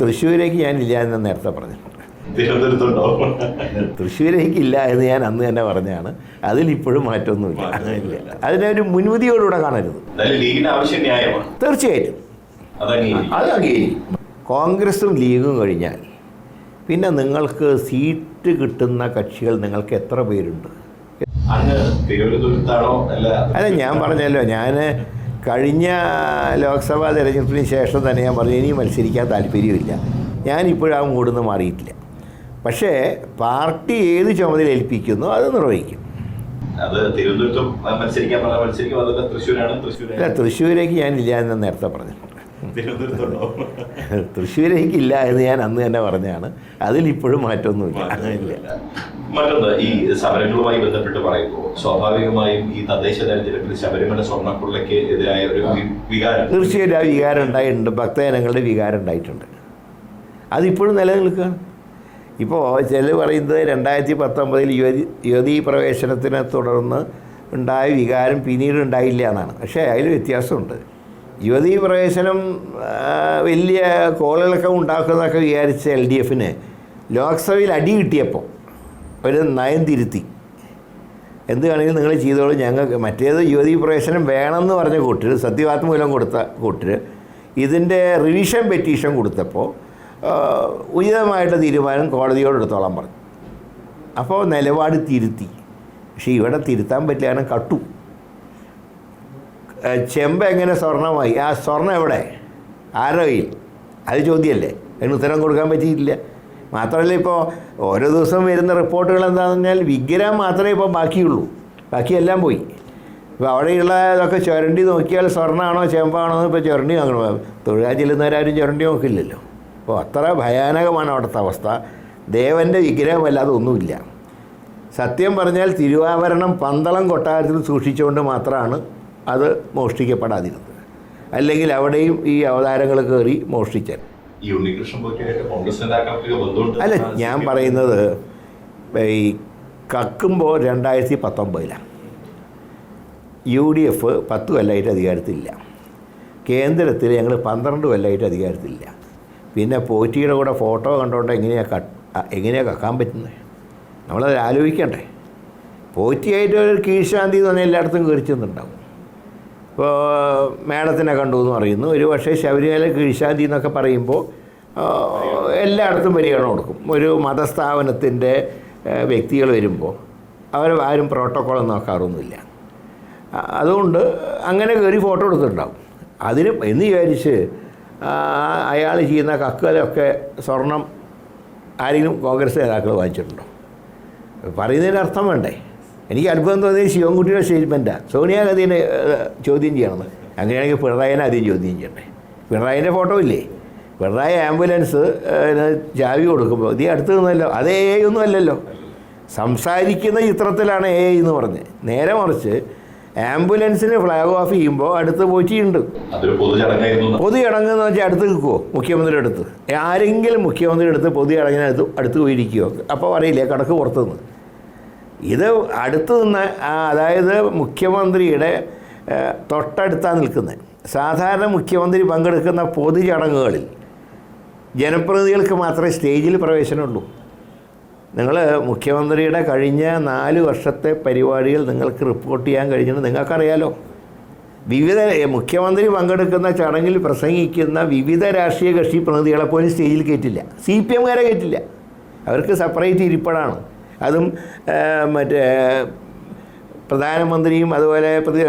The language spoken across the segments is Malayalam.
തൃശ്ശൂരേക്ക് ഞാനില്ല എന്ന് നേരത്തെ പറഞ്ഞിട്ടുണ്ട് തിരുവനന്തപുരത്തുണ്ടോ? തൃശ്ശൂരേക്ക് ഇല്ല എന്ന് ഞാൻ അന്ന് തന്നെ പറഞ്ഞാണ് അതിലിപ്പോഴും മാറ്റമൊന്നുമില്ല. അതിനൊരു മുൻവിധിയോടുകൂടെ കാണരുത്. തീർച്ചയായിട്ടും. അത് അംഗീകരിക്കും. കോൺഗ്രസും ലീഗും കഴിഞ്ഞാൽ പിന്നെ നിങ്ങൾക്ക് സീറ്റ് കിട്ടുന്ന കക്ഷികൾ നിങ്ങൾക്ക് എത്ര പേരുണ്ട്? അല്ല ഞാൻ പറഞ്ഞല്ലോ ഞാൻ കഴിഞ്ഞ ലോക്സഭാ തെരഞ്ഞെടുപ്പിന് ശേഷം തന്നെ ഞാൻ പറഞ്ഞു ഇനി മത്സരിക്കാൻ താല്പര്യമില്ല. ഞാനിപ്പോഴും ആ മൂടുന്ന് മാറിയിട്ടില്ല. പക്ഷേ പാർട്ടി ഏത് ചുമതല ഏൽപ്പിക്കുന്നു അത് നിർവഹിക്കും. അത് തിരുവനന്തപുരത്തും മത്സരിക്കാൻ പറഞ്ഞ മത്സരിക്കും അതല്ല തൃശ്ശൂരാണ് അല്ല തൃശ്ശൂരേക്ക് ഞാനില്ല എന്ന് നേരത്തെ പറഞ്ഞിട്ടുണ്ട് തിരുവനന്തപുരത്തുണ്ടോ? തൃശ്ശൂരേക്ക് ഇല്ല എന്ന് ഞാൻ അന്ന് തന്നെ പറഞ്ഞാണ്. അതിലിപ്പോഴും മാറ്റമൊന്നുമില്ല. മറ്റൊന്ന് ഈ സമരങ്ങളുമായി ബന്ധപ്പെട്ട് പറയുമ്പോൾ സ്വാഭാവികമായും ഈ തദ്ദേശ തെരഞ്ഞെടുപ്പിൽ ശബരിമല സ്വർണക്കൊള്ളയ്ക്ക് എതിരായ ഒരു വികാരം. തീർച്ചയായിട്ടും ആ വികാരം ഉണ്ടായിട്ടുണ്ട്. ഭക്തജനങ്ങളുടെ വികാരം ഉണ്ടായിട്ടുണ്ട്. അതിപ്പോഴും നിലനിൽക്കുകയാണ്. ഇപ്പോൾ ചില പറയുന്നത് രണ്ടായിരത്തി പത്തൊമ്പതിൽ യുവതി യുവതീ പ്രവേശനത്തിനെ തുടർന്ന് ഉണ്ടായ വികാരം പിന്നീട് ഉണ്ടായില്ല എന്നാണ്. പക്ഷേ അതിൽ വ്യത്യാസമുണ്ട്. യുവതീ പ്രവേശനം വലിയ കോളിളക്കം ഉണ്ടാക്കുന്നതൊക്കെ വിചാരിച്ച എൽ ഡി എഫിന് ലോക്സഭയിൽ അടി കിട്ടിയപ്പോൾ ഒരു നയം തിരുത്തി. എന്ത് വേണമെങ്കിലും നിങ്ങൾ ചെയ്തോളൂ ഞങ്ങൾക്ക് മറ്റേത് യുവതീ പ്രവേശനം വേണമെന്ന് പറഞ്ഞ കൂട്ടർ സത്യവാത്മൂലം കൊടുത്ത കൂട്ടർ ഇതിന്റെ റിവിഷൻ പെറ്റീഷൻ കൊടുത്തപ്പോൾ ഉചിതമായിട്ട് തീരുമാനം കോടതിയോട് എടുത്തോളാൻ പറഞ്ഞു. അപ്പോൾ നിലപാട് തിരുത്തി. പക്ഷേ ഇവിടെ തിരുത്താൻ പറ്റില്ല കട്ടു. ആ, ചെമ്പ് എങ്ങനെ സ്വർണമായി? ആ സ്വർണം എവിടെ? ആരുടെ കയ്യിൽ? അത് ചോദ്യമല്ലേ. അതിന് ഉത്തരം കൊടുക്കാൻ പറ്റിയിട്ടില്ല. മാത്രമല്ല ഇപ്പോൾ ഓരോ ദിവസം വരുന്ന റിപ്പോർട്ടുകൾ എന്താണെന്ന് പറഞ്ഞാൽ വിഗ്രഹം മാത്രമേ ഇപ്പോൾ ബാക്കിയുള്ളൂ. ബാക്കിയെല്ലാം പോയി. ഇപ്പോൾ അവിടെയുള്ള ഇതൊക്കെ ചുരണ്ടി നോക്കിയാൽ സ്വർണമാണോ ചെമ്പാണോ എന്ന് ഇപ്പോൾ ചുരണ്ടി നോക്കണം. തൊഴിലാ ചെല്ലുന്നവരാരും ചുരണ്ടി നോക്കില്ലല്ലോ. അപ്പോൾ അത്ര ഭയാനകമാണ് അവിടുത്തെ അവസ്ഥ. ദേവന്റെ വിഗ്രഹമല്ലാതെ ഒന്നുമില്ല സത്യം പറഞ്ഞാൽ തിരുവാഭരണം പന്തളം കൊട്ടാരത്തിൽ സൂക്ഷിച്ചുകൊണ്ട് മാത്രമാണ് മോഷ്ടിക്കപ്പെടാതിരുന്നത്. അല്ലെങ്കിൽ അവിടെയും ഈ അവതാരങ്ങൾ കയറി മോഷ്ടിച്ചാൽ. അല്ല ഞാൻ പറയുന്നത് ഈ കക്കുമ്പോൾ രണ്ടായിരത്തി പത്തൊമ്പതിലാണ് യു ഡി എഫ് പത്ത് കൊല്ലമായിട്ട് അധികാരത്തിലില്ല. കേന്ദ്രത്തിൽ ഞങ്ങൾ പന്ത്രണ്ട് കൊല്ലമായിട്ട് അധികാരത്തിലില്ല. പിന്നെ പോറ്റിയുടെ കൂടെ ഫോട്ടോ കണ്ടുകൊണ്ട് എങ്ങനെയാണ് കട്ട് എങ്ങനെയാണ് കക്കാൻ പറ്റുന്നത്? നമ്മളത് ആലോചിക്കണ്ടേ. പോറ്റിയായിട്ട് ഒരു കീഴ്ശാന്തി എന്ന് പറഞ്ഞാൽ എല്ലായിടത്തും കയറി ചെന്നുണ്ടാവും മേഡത്തിനെ കണ്ടു എന്ന് പറയുന്നു. ഒരു പക്ഷേ ശബരിമല കീഴ്ശാന്തി എന്നൊക്കെ പറയുമ്പോൾ എല്ലായിടത്തും പരിഗണന കൊടുക്കും. ഒരു മതസ്ഥാപനത്തിന്റെ വ്യക്തികൾ വരുമ്പോൾ അവർ ആരും പ്രോട്ടോക്കോൾ നോക്കാറൊന്നുമില്ല അതുകൊണ്ട് അങ്ങനെ കയറി ഫോട്ടോ എടുത്തിട്ടുണ്ടാവും. അതിന് എന്ന് വിചാരിച്ച് അയാൾ ചെയ്യുന്ന കക്കലൊക്കെ സ്വർണം ആരെങ്കിലും കോൺഗ്രസ് നേതാക്കൾ വാങ്ങിച്ചിട്ടുണ്ടോ? പറയുന്നതിന് അർത്ഥം വേണ്ടേ? എനിക്ക് അത്ഭുതം തോന്നിയത് ശിവൻകുട്ടിയുടെ സ്റ്റേറ്റ്മെന്റാണ് സോണിയാഗാന്ധിനെ ചോദ്യം ചെയ്യണമെന്ന് അങ്ങനെയാണെങ്കിൽ പിണറായിനെ ആദ്യം ചോദ്യം ചെയ്യണ്ടേ? പിണറായിന്റെ ഫോട്ടോ ഇല്ലേ? പിണറായി ആംബുലൻസ് ചാവി കൊടുക്കുമ്പോൾ ഇത് അടുത്ത് നിന്നല്ലോ. അത് എ ഐ ഒന്നും അല്ലല്ലോ. സംസാരിക്കുന്ന ചിത്രത്തിലാണ് എ ഐ എന്ന് പറഞ്ഞ്. നേരെ മറിച്ച് ആംബുലൻസിന് ഫ്ലാഗ് ഓഫ് ചെയ്യുമ്പോൾ അടുത്ത് പോറ്റിയുണ്ട്. പൊതു ചടങ്ങ് എന്ന് വെച്ചാൽ അടുത്ത് നിൽക്കുമോ മുഖ്യമന്ത്രിയുടെ അടുത്ത്. ആരെങ്കിലും മുഖ്യമന്ത്രിയുടെ അടുത്ത് പൊതു ചടങ്ങിനടുത്ത് അടുത്ത് പോയിരിക്കുമോ അപ്പോൾ അറിയില്ലേ കടക്ക് പുറത്ത് നിന്ന് ഇത് അടുത്ത് നിന്ന് അതായത് മുഖ്യമന്ത്രിയുടെ തൊട്ടടുത്താണ് നിൽക്കുന്നത്. സാധാരണ മുഖ്യമന്ത്രി പങ്കെടുക്കുന്ന പൊതുചടങ്ങുകളിൽ ജനപ്രതിനിധികൾക്ക് മാത്രമേ സ്റ്റേജിൽ പ്രവേശനമുള്ളൂ. നിങ്ങൾ മുഖ്യമന്ത്രിയുടെ കഴിഞ്ഞ നാല് വർഷത്തെ പരിപാടികൾ നിങ്ങൾക്ക് റിപ്പോർട്ട് ചെയ്യാൻ കഴിഞ്ഞിട്ട് നിങ്ങൾക്കറിയാലോ. വിവിധ മുഖ്യമന്ത്രി പങ്കെടുക്കുന്ന ചടങ്ങിൽ പ്രസംഗിക്കുന്ന വിവിധ രാഷ്ട്രീയ കക്ഷി പ്രതിനിധികളെ പോലും സ്റ്റേജിൽ കയറ്റില്ല. C P എംകാരെ കയറ്റില്ല. അവർക്ക് സെപ്പറേറ്റ് ഇരിപ്പിടാണ്. അതും മറ്റേ പ്രധാനമന്ത്രിയും അതുപോലെ പ്രതി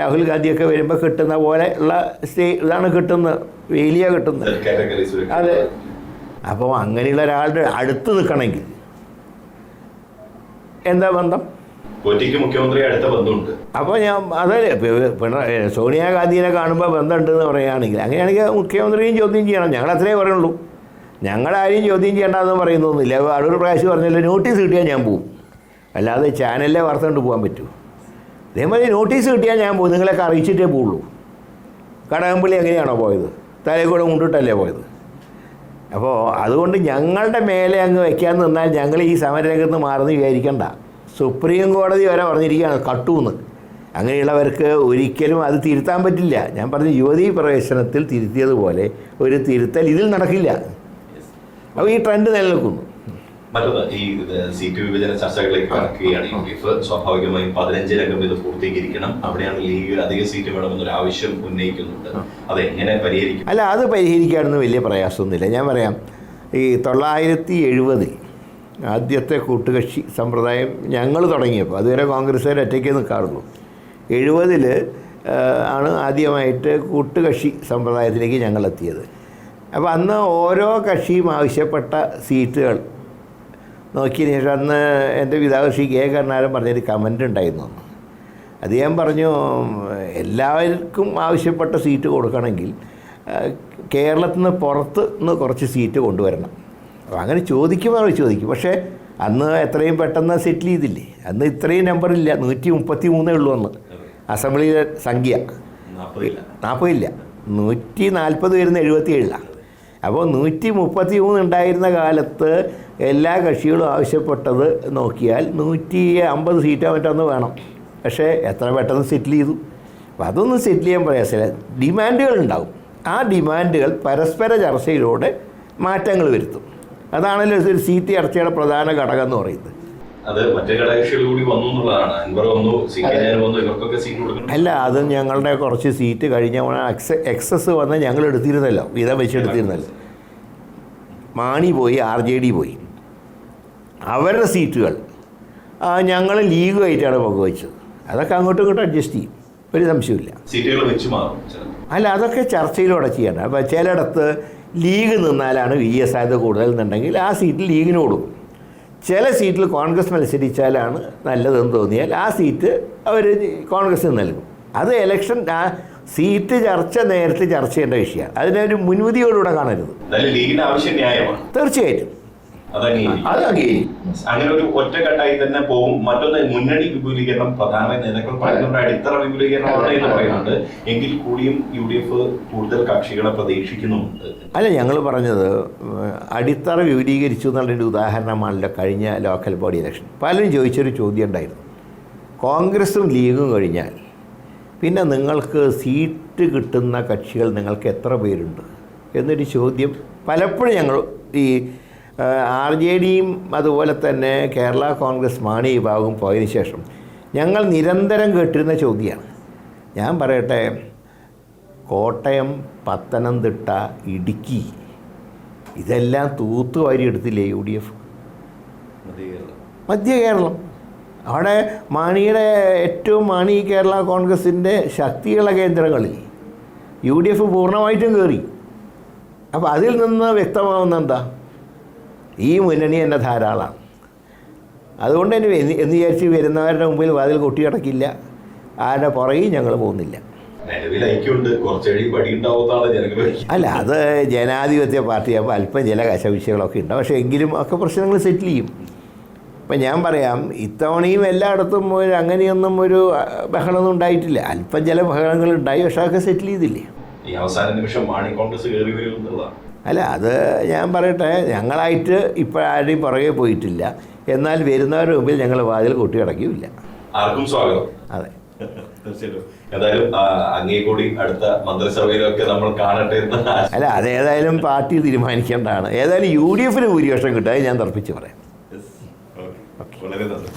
രാഹുൽ ഗാന്ധിയൊക്കെ വരുമ്പോൾ കിട്ടുന്ന പോലെ ഉള്ള സ്റ്റേ ഇതാണ് കിട്ടുന്നത്. വേലിയ കിട്ടുന്നത്. അതെ. അപ്പോൾ അങ്ങനെയുള്ള ഒരാളുടെ അടുത്ത് നിൽക്കണമെങ്കിൽ എന്താ ബന്ധം? പോറ്റിക്ക് മുഖ്യമന്ത്രി അടുത്ത ബന്ധമുണ്ട്. അപ്പോൾ ഞാൻ അതല്ലേ പിണറായി സോണിയാഗാന്ധിനെ കാണുമ്പോൾ ബന്ധമുണ്ടെന്ന് പറയുകയാണെങ്കിൽ അങ്ങനെയാണെങ്കിൽ മുഖ്യമന്ത്രിയും ചോദ്യം ചെയ്യണം. ഞങ്ങൾ അത്രേ പറയുള്ളൂ. ഞങ്ങളാരെയും ചോദ്യം ചെയ്യേണ്ടതെന്ന് പറയുന്നൊന്നുമില്ല. അടൂർ പ്രാവശ്യം പറഞ്ഞല്ലോ നോട്ടീസ് കിട്ടിയാൽ ഞാൻ പോവും. അല്ലാതെ ചാനലിലെ വാർത്ത കൊണ്ട് പോകാൻ പറ്റൂ. അതേമാതിരി നോട്ടീസ് കിട്ടിയാൽ ഞാൻ പോകും നിങ്ങളെയൊക്കെ അറിയിച്ചിട്ടേ പോവുള്ളൂ. കടകംപള്ളി എങ്ങനെയാണോ പോയത്? തലേക്കൂടെ കൂടെ മുണ്ടിട്ടല്ലേ പോയത്? അപ്പോൾ അതുകൊണ്ട് ഞങ്ങളുടെ മേലെ അങ്ങ് വയ്ക്കാൻ നിന്നാൽ ഞങ്ങൾ ഈ സമരരംഗത്ത് മാറുന്ന വിചാരിക്കണ്ട. സുപ്രീം കോടതി വരെ പറഞ്ഞിരിക്കുകയാണ് കട്ടൂന്ന്. അങ്ങനെയുള്ളവർക്ക് ഒരിക്കലും അത് തിരുത്താൻ പറ്റില്ല. ഞാൻ പറഞ്ഞു യുവതീ പ്രവേശനത്തിൽ തിരുത്തിയതുപോലെ ഒരു തിരുത്തൽ ഇതിൽ നടക്കില്ല. അപ്പോൾ ഈ ട്രെൻഡ് നിലനിൽക്കുന്നു. മറ്റൊന്ന് ഈ സീറ്റ് വിഭജന ചർച്ചകളിലേക്ക് കടക്കുകയാണ് യു ഡി എഫ് സ്വാഭാവികമായും പതിനഞ്ചിലംഗം ഇത് പൂർത്തീകരിക്കണം. അവിടെയാണ് ലീഗ് അധിക സീറ്റ് വേണമെന്നൊരു ആവശ്യം ഉന്നയിക്കുന്നുണ്ട്. അത് എങ്ങനെ പരിഹരിക്കും? അല്ല അത് പരിഹരിക്കാനൊന്നും വലിയ പ്രയാസമൊന്നുമില്ല. ഞാൻ പറയാം ഈ തൊള്ളായിരത്തി എഴുപതിൽ ആദ്യത്തെ കൂട്ടുകക്ഷി സമ്പ്രദായം ഞങ്ങൾ തുടങ്ങിയപ്പോൾ അതുവരെ കോൺഗ്രസ്സുകാർ ഒറ്റയ്ക്ക് നിൽക്കാറുള്ളൂ. എഴുപതിൽ ആണ് ആദ്യമായിട്ട് കൂട്ടുകക്ഷി സമ്പ്രദായത്തിലേക്ക് ഞങ്ങൾ എത്തിയത് അപ്പോൾ അന്ന് ഓരോ കക്ഷിയും ആവശ്യപ്പെട്ട സീറ്റുകൾ. നോക്കിയതിന് ശേഷം അന്ന് എന്റെ പിതാവ് ശ്രീ കെ കരുണാകരൻ പറഞ്ഞൊരു കമന്റ് ഉണ്ടായിരുന്നു. അത് അദ്ദേഹം പറഞ്ഞു എല്ലാവർക്കും ആവശ്യപ്പെട്ട സീറ്റ് കൊടുക്കണമെങ്കിൽ കേരളത്തിൽ നിന്ന് പുറത്ത് നിന്ന് കുറച്ച് സീറ്റ് കൊണ്ടുവരണം. അപ്പോൾ അങ്ങനെ ചോദിക്കുമ്പോൾ ചോദിക്കും. പക്ഷേ അന്ന് എത്രയും പെട്ടെന്ന് സെറ്റിൽ ചെയ്തില്ലേ? അന്ന് ഇത്രയും നമ്പറില്ല നൂറ്റി മുപ്പത്തി മൂന്നേ ഉള്ളൂ അന്ന്. അസംബ്ലിയിലെ സംഖ്യ. നാൽപ്പതില്ല നൂറ്റി നാൽപ്പത് വരുന്ന എഴുപത്തി ഏഴിലാണ് അപ്പോൾ നൂറ്റി മുപ്പത്തി മൂന്ന് ഉണ്ടായിരുന്ന കാലത്ത് എല്ലാ കക്ഷികളും ആവശ്യപ്പെട്ടത് നോക്കിയാൽ നൂറ്റി അമ്പത് സീറ്റോ മറ്റൊന്ന് വേണം. പക്ഷേ എത്ര പെട്ടെന്ന് സെറ്റിൽ ചെയ്തു? അപ്പോൾ അതൊന്നും സെറ്റിൽ ചെയ്യാൻ പ്രയാസമില്ല ഡിമാൻഡുകൾ ഉണ്ടാവും. ആ ഡിമാൻഡുകൾ പരസ്പര ചർച്ചയിലൂടെ മാറ്റങ്ങൾ വരുത്തും. അതാണല്ലോ ഒരു സീറ്റ് ചർച്ചയുടെ പ്രധാന ഘടകം എന്ന് പറയുന്നത്. അത് മറ്റേ ഘടകകക്ഷികൾ കൂടി വന്നു എന്നുള്ളതാണ്. അൻവർ വന്നു വന്നു ഇവർക്കൊക്കെ സീറ്റ് കൊടുക്കണം. അല്ല അത് ഞങ്ങളുടെ കുറച്ച് സീറ്റ് കഴിഞ്ഞ എക്സസ് വന്ന് ഞങ്ങൾ എടുത്തിരുന്നല്ലോ. വീതം വെച്ചെടുത്തിരുന്നല്ലോ മാണി പോയി ആർ ജെ ഡി പോയി. അവരുടെ സീറ്റുകൾ. ഞങ്ങൾ ലീഗുമായിട്ടാണ് പങ്കുവച്ചത് അതൊക്കെ അങ്ങോട്ടും ഇങ്ങോട്ടും അഡ്ജസ്റ്റ് ചെയ്യും. ഒരു സംശയമില്ല സീറ്റുകൾ വെച്ച് മാറും അല്ല അതൊക്കെ ചർച്ചയിലൂടെ ചെയ്യണം അപ്പോൾ ചിലയിടത്ത് ലീഗ് നിന്നാലാണ് വി എസ് ആയത് കൂടുതൽ എന്നുണ്ടെങ്കിൽ ആ സീറ്റ് ലീഗിന് കൊടുക്കും ചില സീറ്റിൽ കോൺഗ്രസ് മത്സരിച്ചാലാണ് നല്ലതെന്ന് തോന്നിയാൽ ആ സീറ്റ് അവർ കോൺഗ്രസ്സിന് നൽകും. അത് ഇലക്ഷൻ ആ സീറ്റ് ചർച്ച നേരത്തെ ചർച്ച ചെയ്യേണ്ട വിഷയമാണ്. അതിനൊരു മുൻവിധിയോടുകൂടെ കാണരുത്. തീർച്ചയായിട്ടും. അത് അംഗീകരിക്കും. അങ്ങനെ ഒരു ഒറ്റക്കെട്ടായി തന്നെ പോകും മറ്റൊന്ന് മുന്നണി വിപുലീകരണം പ്രധാന നേതാക്കൾ പറയുന്നുണ്ട് അടിത്തറ വിപുലീകരണമാണ് എന്ന് പറയുന്നുണ്ട്. എങ്കിൽ കൂടിയും യു ഡി എഫ് കൂടുതൽ കക്ഷികളെ പ്രതീക്ഷിക്കുന്നുമുണ്ട്. അല്ല ഞങ്ങൾ പറഞ്ഞത് അടിത്തറ വിപുലീകരിച്ചു എന്നുള്ളൊരു ഉദാഹരണമാണല്ലോ കഴിഞ്ഞ ലോക്കൽ ബോഡി ഇലക്ഷൻ. പലരും ചോദിച്ചൊരു ചോദ്യം ഉണ്ടായിരുന്നു. കോൺഗ്രസും ലീഗും കഴിഞ്ഞാൽ പിന്നെ നിങ്ങൾക്ക് സീറ്റ് കിട്ടുന്ന കക്ഷികൾ നിങ്ങൾക്ക് എത്ര പേരുണ്ട് എന്നൊരു ചോദ്യം പലപ്പോഴും ഞങ്ങൾ ഈ ആർ ജെ ഡിയും അതുപോലെ തന്നെ കേരള കോൺഗ്രസ് മാണി വിഭാഗവും പോയതിന് ശേഷം ഞങ്ങൾ നിരന്തരം കേട്ടിരുന്ന ചോദ്യമാണ്. ഞാൻ പറയട്ടെ കോട്ടയം പത്തനംതിട്ട ഇടുക്കി ഇതെല്ലാം തൂത്തുവാരി എടുത്തില്ലേ യു ഡി എഫ്? മധ്യ കേരളം. അവിടെ മാണിയുടെ ഏറ്റവും മാണി കേരള കോൺഗ്രസിന്റെ ശക്തിയുള്ള കേന്ദ്രങ്ങളിൽ യു ഡി എഫ് പൂർണമായിട്ടും കയറി അപ്പോൾ അതിൽ നിന്ന് വ്യക്തമാവുന്ന എന്താ? ഈ മുന്നണി തന്നെ ധാരാളമാണ് അതുകൊണ്ട് തന്നെ എന്ന് എന്ന് വിചാരിച്ച് വരുന്നവരുടെ മുമ്പിൽ വാതിൽ കൊട്ടിയടക്കില്ല. ആരുടെ പുറകെ ഞങ്ങൾ പോകുന്നില്ല. അല്ല അത് ജനാധിപത്യ പാർട്ടിയാകുമ്പോൾ അല്പം ചില കശവിശകളൊക്കെ ഉണ്ട്. പക്ഷേ എങ്കിലും ഒക്കെ പ്രശ്നങ്ങൾ സെറ്റിൽ ചെയ്യും. ഇപ്പം ഞാൻ പറയാം ഇത്തവണയും എല്ലായിടത്തും ഒരു അങ്ങനെയൊന്നും ഒരു ബഹളമൊന്നും ഉണ്ടായിട്ടില്ല. അല്പം ചില ബഹളങ്ങൾ ഉണ്ടായി പക്ഷേ അതൊക്കെ സെറ്റിൽ ചെയ്തില്ലേ? ഈ അവസാന നിമിഷം മാണി കോൺഗ്രസ് കയറി വരും എന്നുള്ളതാണ്. അല്ല അത് ഞാൻ പറയട്ടെ ഞങ്ങളായിട്ട് ഇപ്പോഴാരുടെയും പുറകെ പോയിട്ടില്ല. എന്നാൽ വരുന്നവരുടെ മുമ്പിൽ ഞങ്ങൾ വാതിൽ കൊട്ടിയടക്കിയുമില്ല ആർക്കും സ്വാഗതം. അതെ. തീർച്ചയായിട്ടും. എന്തായാലും അങ്ങേ കൂടി അടുത്ത മന്ത്രിസഭയിലൊക്കെ നമ്മൾ കാണട്ടെ അല്ല അതേതായാലും പാർട്ടി തീരുമാനിക്കേണ്ടതാണ്. ഏതായാലും യു ഡി എഫിന് ഭൂരിപക്ഷം കിട്ടുക ഞാൻ തർപ്പിച്ച് പറയാം. വളരെ നന്ദി.